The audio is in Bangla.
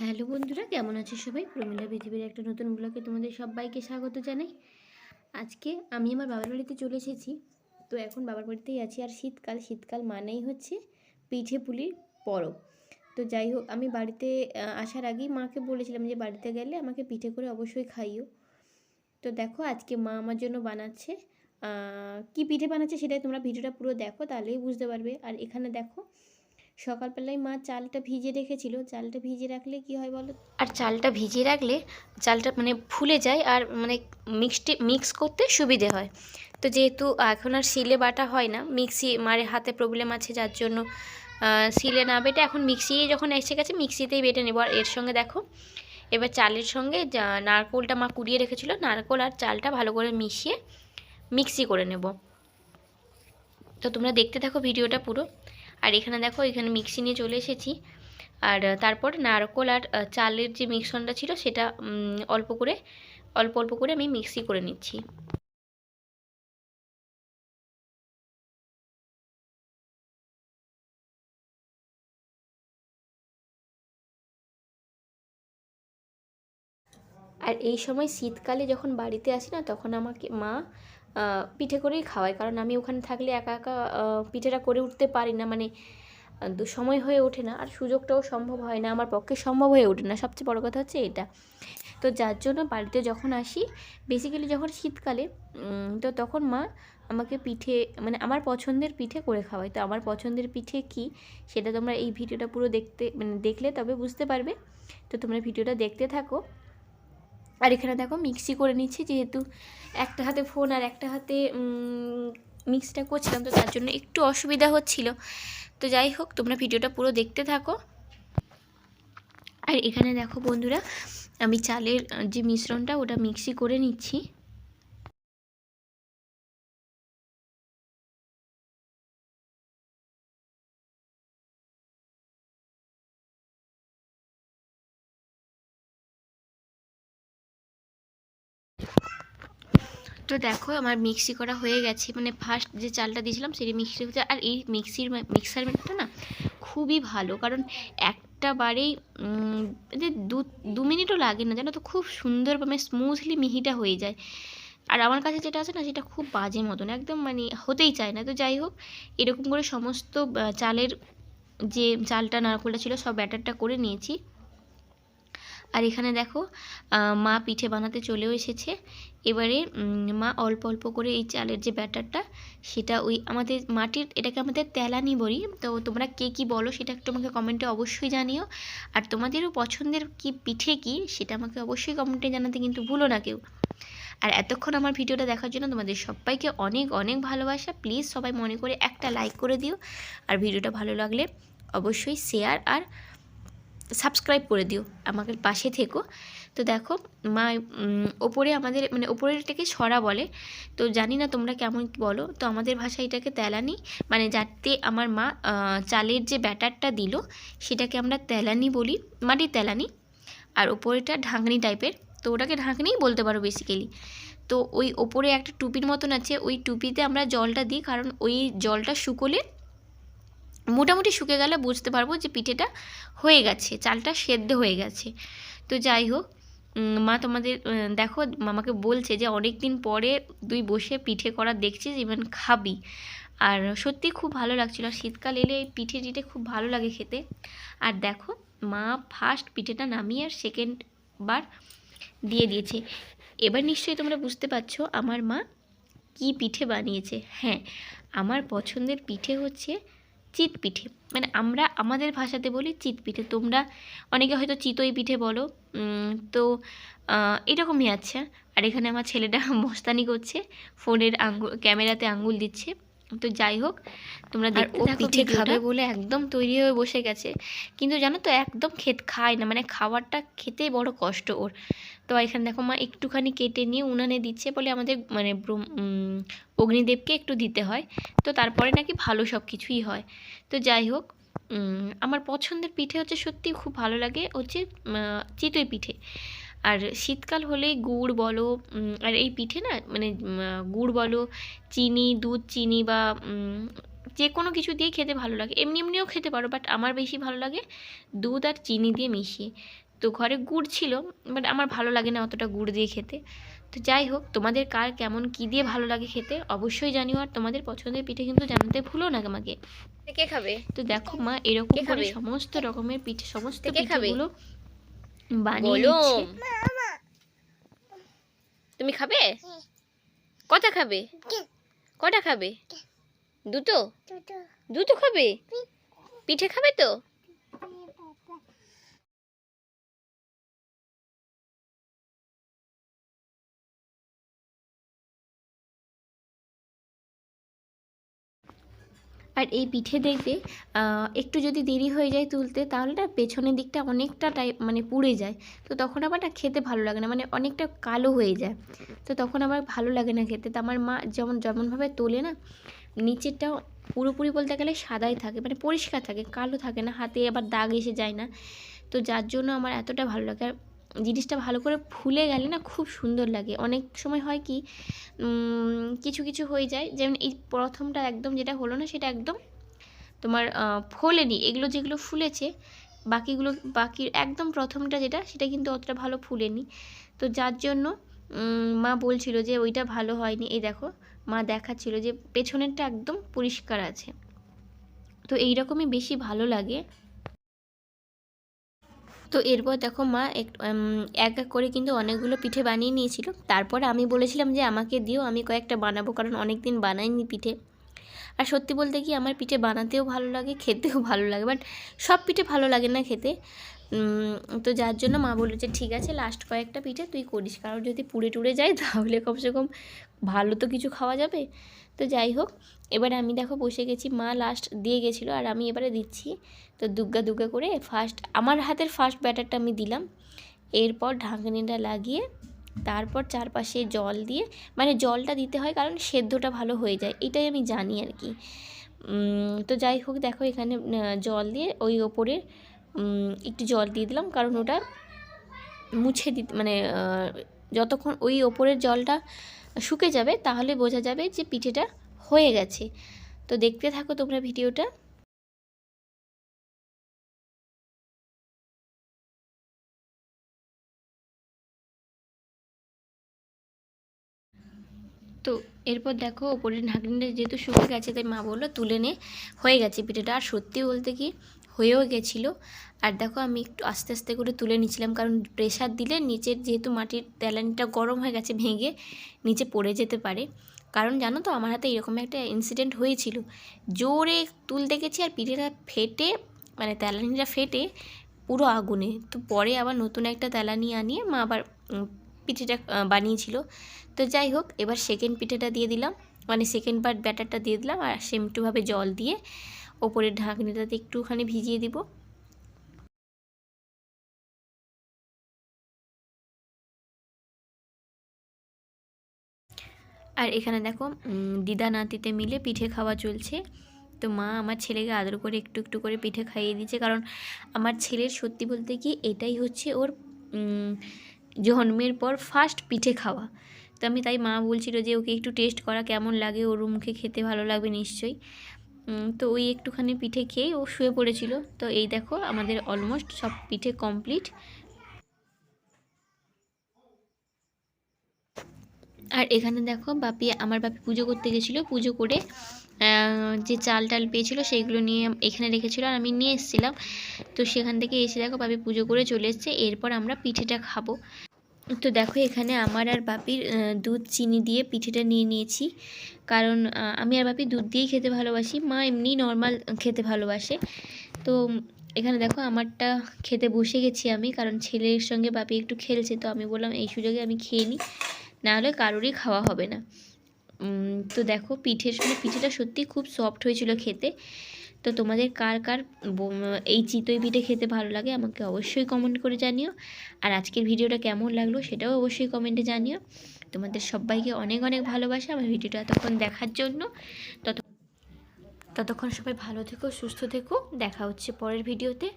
হ্যালো বন্ধুরা, কেমন আছে সবাই? প্রমিলা পৃথিবীর একটা নতুন ব্লগে তোমাদের সবাইকে স্বাগত জানাই। আজকে আমি আমার বাবার বাড়িতে চলে এসেছি। তো এখন বাবার বাড়িতেই আছি। আর শীতকাল শীতকাল মানেই হচ্ছে পিঠে পুলির পরব। তো যাই হোক, আমি বাড়িতে আসার আগেই মাকে বলেছিলাম যে বাড়িতে গেলে আমাকে পিঠে করে অবশ্যই খাইও। তো দেখো, আজকে মা আমার জন্য বানাচ্ছে কি পিঠে বানাচ্ছে সেটাই তোমরা ভিডিওটা পুরো দেখো, তাহলেই বুঝতে পারবে। আর এখানে দেখো সকালবেলায় মা চালটা ভিজে রেখেছিল। চালটা ভিজে রাখলে কি হয় বলো? আর চালটা ভিজিয়ে রাখলে চালটা মানে ফুলে যায় আর মানে মিক্সটি, মিক্স করতে সুবিধে হয়। তো যেহেতু এখন আর শিলে বাটা হয় না, মিক্সি মারে হাতে প্রবলেম আছে যার জন্য শিলে না বেটে এখন মিক্সি যখন এসে গেছে মিক্সিতেই বেটে নেব। আর এর সঙ্গে দেখো, এবার চালের সঙ্গে নারকোলটা মা কুড়িয়ে রেখেছিল, নারকোল আর চালটা ভালো করে মিশিয়ে মিক্সি করে নেব। তো তোমরা দেখতে থাকো ভিডিওটা পুরো। আর এখানে দেখো, এখানে মিক্সি নিয়ে চলে এসেছি। আর তারপর নারকোল আর চালের যে মিক্সনটা ছিল সেটা অল্প করে, অল্প অল্প করে আমি মিক্সি করে নিচ্ছি। আর এই সময় শীতকালে যখন বাড়িতে আসি না, তখন আমাকে মা পিঠে করেই খাওয়াই। কারণ আমি ওখানে থাকলে একা একা পিঠেটা করে উঠতে পারি না। মানে দু- সময় হয়ে ওঠে না। আর সুযোগটাও সম্ভব হয় না, আমার পক্ষে সম্ভব হয়ে ওঠে না। সবচেয়ে বড় কথা হচ্ছে এটা। তো যার জন্য বাড়িতে যখন আসি বেসিক্যালি যখন শীতকালে তো তখন মা আমাকে পিঠে মানে আমার পছন্দের পিঠে করে খাওয়ায়। তো আমার পছন্দের পিঠে কি, সেটা তোমরা এই ভিডিওটা পুরো দেখতে মানে দেখলে তবে বুঝতে পারবে। তো তোমরা ভিডিওটা দেখতে থাকো। আর এখানে দেখো মিক্সি করে নিচ্ছি যেহেতু একটা হাতে ফোন আর একটা হাতে মিক্সটা করছিলাম তো তার জন্য একটু অসুবিধা হচ্ছিল। তো যাই হোক, তোমরা ভিডিওটা পুরো দেখতে থাকো। আর এখানে দেখো বন্ধুরা, আমি চালের যে মিশ্রণটা ওটা মিক্সি করে নিচ্ছি। তো দেখো আমার মিক্সি করা হয়ে গেছে। মানে ফার্স্ট যে চালটা দিয়েছিলাম সেটা মিক্সি হচ্ছে আর এই মিক্সির মিক্সার মেটটা না খুবই ভালো। কারণ একটা বারেই যে দু দু মিনিটও লাগে না, জানো তো? খুব সুন্দরভাবে স্মুথলি মিহিটা হয়ে যায়। আর আমার কাছে যেটা আছে না, সেটা খুব বাজে মতন। একদম মানে হতেই চায় না। তো যাই হোক, এরকম করে সমস্ত চালের যে চালটা নারকোলটা ছিল, সব ব্যাটারটা করে নিয়েছি। আর এখানে দেখো মা পিঠে বানাতে চলেও এসেছে। এবারে মা অল্প অল্প করে এই চালের যে ব্যাটারটা, সেটা ওই আমাদের মাটির, এটাকে আমাদের তেলানি বলি। তো তোমরা কে কী বলো সেটা একটু আমাকে কমেন্টে অবশ্যই জানিও। আর তোমাদেরও পছন্দের কি পিঠে কি, সেটা আমাকে অবশ্যই কমেন্টে জানাতে কিন্তু ভুলো না কেউ। আর এতক্ষণ আমার ভিডিওটা দেখার জন্য তোমাদের সবাইকে অনেক অনেক ভালোবাসা। প্লিজ সবাই মনে করে একটা লাইক করে দিও। আর ভিডিওটা ভালো লাগলে অবশ্যই শেয়ার আর সাবস্ক্রাইব করে দিও, আমাকে পাশে থেকো। তো দেখো, মা ওপরে আমাদের মানে ওপরেরটাকে ছড়া বলে। তো জানি না তোমরা কেমন বলো, তো আমাদের ভাষায় এটাকে তেলানি মানে যাতে আমার মা চালের যে ব্যাটারটা দিল, সেটাকে আমরা তেলানি বলি মাটির তেলানি, আর ওপরেটা ঢাকনি টাইপের। তো ওটাকে ঢাকনিই বলতে পারো বেসিক্যালি তো ওই ওপরে একটা টুপির মতন আছে, ওই টুপিতে আমরা জলটা দিই, কারণ ওই জলটা শুকোলে মোটামুটি শুকে গেলে বুঝতে পারব যে পিঠেটা হয়ে গেছে, চালটা সেদ্ধ হয়ে গেছে। তো যাই হোক মা তোমাদের দেখো, মামাকে বলছে যে অনেক দিন পরে তুই বসে পিঠে করা দেখছিস ইভেন খাবি। আর সত্যি খুব ভালো লাগছিল, আর শীতকাল এলে এই পিঠে টিঠে খুব ভালো লাগে খেতে। আর দেখো, মা ফার্স্ট পিঠেটা নামিয়ে আর সেকেন্ড বার দিয়ে দিয়েছে। এবার নিশ্চয়ই তোমরা বুঝতে পারছ আমার মা কি পিঠে বানিয়েছে। হ্যাঁ আমার পছন্দের পিঠে হচ্ছে চিত পিঠে মানে আমরা আমাদের ভাষাতে বলি চিতপিঠে। তোমরা অনেকে হয়তো চিতই পিঠে বলো। তো এরকমই আছে। আর এখানে আমার ছেলেটা মস্তানি করছে। ফোনের আঙ্গুল, ক্যামেরাতে আঙ্গুল দিচ্ছে। তো যাই হোক তোমরা দেখতে থাকো পিঠে খাবে বলে একদম তৈরি হয়ে বসে গেছে। কিন্তু জানো তো একদম খেত খায় না মানে খাবারটা খেতে বড় কষ্ট ওর। তো এখানে দেখো মা একটুখানি কেটে নিয়ে উনানে দিচ্ছে বলে আমাদের মানে অগ্নিদেবকে একটু দিতে হয়। তো তারপরে নাকি ভালো সব কিছুই হয়। তো যাই হোক আমার পছন্দের পিঠে হচ্ছে সত্যি খুব ভালো লাগে হচ্ছে চিতই পিঠে। আর শীতকাল হলেই গুড় বলো আর এই পিঠে না মানে গুড় বলো চিনি দুধ চিনি বা যে কোনো কিছু দিয়ে খেতে ভালো লাগে। এমনি এমনিও খেতে পারো বাট আমার বেশি ভালো লাগে দুধ আর চিনি দিয়ে মিশিয়ে। তো ঘরে গুড় ছিল বাট আমার ভালো লাগে না অতটা গুড় দিয়ে খেতে। তো যাই হোক তোমাদের কার কেমন কি দিয়ে ভালো লাগে খেতে অবশ্যই জানিও আর তোমাদের পছন্দের পিঠে কিন্তু জানাতে ভুলো না আমাকে। কে খাবে? তো দেখো মা এরকম করে? সমস্ত রকমের পিঠে সমস্ত কে খাবে? তুমি খাবে? কটা খাবে? কটা খাবে? দুটো? দুটো। খাবে? পিঠে খাবে তো? আর এই পিঠে দেখবে একটু যদি দেরি হয়ে যায় তুলতে, তাহলে না পেছনের দিকটা অনেকটা টাইপ মানে পুড়ে যায়। তো তখন আবার না খেতে ভালো লাগে না মানে অনেকটা কালো হয়ে যায়। তো তখন আবার ভালো লাগে না খেতে। তো আমার মা যেমন, যেমনভাবে তোলে না, নিচেরটাও পুরোপুরি বলতে গেলে সাদাই থাকে মানে পরিষ্কার থাকে, কালো থাকে না, হাতে আবার দাগ এসে যায় না। তো যার জন্য আমার এতটা ভালো লাগে। আর জিনিসটা ভালো করে ফুলে গেলে না খুব সুন্দর লাগে। অনেক সময় হয় কি কিছু কিছু হয়ে যায়, যেমন এই প্রথমটা একদম যেটা হলো না, সেটা একদম তোমার ফোলেনি। এগুলো যেগুলো ফুলেছে, বাকিগুলো, বাকি একদম প্রথমটা যেটা, সেটা কিন্তু অতটা ভালো ফুলেনি। তো যার জন্য মা বলছিল যে ওইটা ভালো হয়নি। এই দেখো, মা দেখাচ্ছিল যে পেছনেরটা একদম পরিষ্কার আছে। তো এইরকমই বেশি ভালো লাগে। তো এরপর দেখো মা এক এক করে কিন্তু অনেকগুলো পিঠে বানিয়ে নিয়েছিল। তারপর আমি বলেছিলাম যে আমাকে দিও, আমি কয়েকটা বানাবো, কারণ অনেক দিন বানাইনি পিঠে। আর সত্যি বলতে কি, আমার পিঠে বানাতেও ভালো লাগে, খেতেও ভালো লাগে বাট সব পিঠে ভালো লাগে না খেতে। তো যার জন্য মা বলল যে ঠিক আছে লাস্ট কয়েকটা পিঠে তুই করিস। কারণ যদি পুড়ে টুড়ে যায়, তাহলে কমসে কম ভালো তো কিছু খাওয়া যাবে। তো যাই হোক এবারে আমি দেখো বসে গেছি, মা লাস্ট দিয়ে গেছিল আর আমি এবারে দিচ্ছি। তো দুগ্গা দুগ্গা করে ফার্স্ট আমার হাতের ফার্স্ট ব্যাটারটা আমি দিলাম। এরপর ঢাকনিটা লাগিয়ে তারপর চারপাশে জল দিয়ে মানে জলটা দিতে হয় কারণ সেদ্ধটা ভালো হয়ে যায়, এটাই আমি জানি আর কি। তো যাই হোক দেখো এখানে জল দিয়ে ওই ওপরে একটু জল দিয়ে দিলাম কারণ ওটা মুছে দিতে মানে যতক্ষণ ওই ওপরের জলটা শুকে যাবে তাহলে বোঝা যাবে যে পিঠেটা হয়ে গেছে। তো দেখতে থাকো তোমরা ভিডিওটা। তো এরপর দেখো ওপরের ঢাকনিটা যেহেতু শুকে গেছে, তাই মা বলল তুলে নে। হয়ে গেছে পিঠেটা। আর সত্যি বলতে কি, হয়েও গেছিল। আর দেখো আমি একটু আস্তে আস্তে করে তুলে নিচ্ছিলাম, কারণ প্রেশার দিলে নিচের যেহেতু মাটির তেলানিটা গরম হয়ে গেছে ভেঙে নিচে পড়ে যেতে পারে। কারণ জানো তো আমার হাতে এরকম একটা ইনসিডেন্ট হয়েছিল। জোরে তুলতে গেছি আর পিঠেটা ফেটে মানে তেলানিটা ফেটে পুরো আগুনে। তো পরে আবার নতুন একটা তেলানি আনিয়ে মা আবার পিঠেটা বানিয়েছিল। তো যাই হোক, এবার সেকেন্ড পিঠেটা দিয়ে দিলাম। মানে সেকেন্ড বার ব্যাটারটা দিয়ে দিলাম আর সেম একটুভাবে জল দিয়ে ওপরের ঢাকনিটাতে একটুখানি ভিজিয়ে দিব। আর এখানে দেখো দিদা নাতিতে মিলে পিঠে খাওয়া চলছে। তো মা আমার ছেলেকে আদর করে একটু একটু করে পিঠে খাইয়ে দিচ্ছে। কারণ আমার ছেলের সত্যি বলতে কি, এটাই হচ্ছে ওর জন্মের পর ফার্স্ট পিঠে খাওয়া। তো আমি তাই মা বলছিল যে, ওকে একটু টেস্ট করা, কেমন লাগে? ওর মুখে খেতে ভালো লাগবে নিশ্চয়ই। তো ওই একটুখানি পিঠে খেয়ে ও শুয়ে পড়েছিল। তো এই দেখো, আমাদের অলমোস্ট সব পিঠে কমপ্লিট আর এখানে দেখো বাপি, আমার বাপি পুজো করতে গেছিল, পুজো করে যে চাল টাল পেয়েছিলো সেইগুলো নিয়ে এখানে রেখেছিল আর আমি নিয়ে এসেছিলাম। তো সেখান থেকে এসে দেখো বাপি পুজো করে চলে এসছে, এরপর আমরা পিঠেটা খাব। তো দেখো এখানে আমার আর বাপির দুধ চিনি দিয়ে পিঠেটা নিয়ে নিয়েছি। কারণ আমি আর বাপি দুধ দিয়েই খেতে ভালোবাসি, মা এমনি নর্মাল খেতে ভালোবাসে। তো এখানে দেখো আমারটা খেতে বসে গেছি আমি, কারণ ছেলের সঙ্গে বাপি একটু খেলছে, তো আমি বললাম এই সুযোগে আমি খেয়ে নিই। নাহলে কারোরই খাওয়া হবে না। তো দেখো পিঠের সঙ্গে, পিঠেটা সত্যি খুব সফট হয়েছিল খেতে। তো তোমাদের কার কার এই চিতই পিঠে খেতে ভালো লাগে আমাকে অবশ্যই কমেন্ট করে জানিও। আর আজকের ভিডিওটা কেমন লাগল সেটাও অবশ্যই কমেন্টে জানিও। তোমাদের সবাইকে অনেক অনেক ভালোবাসা আমার ভিডিওটা এতক্ষণ দেখার জন্য। তত ততক্ষণ সবাই ভালো থেকো, সুস্থ থেকো। দেখা হচ্ছে পরের ভিডিওতে।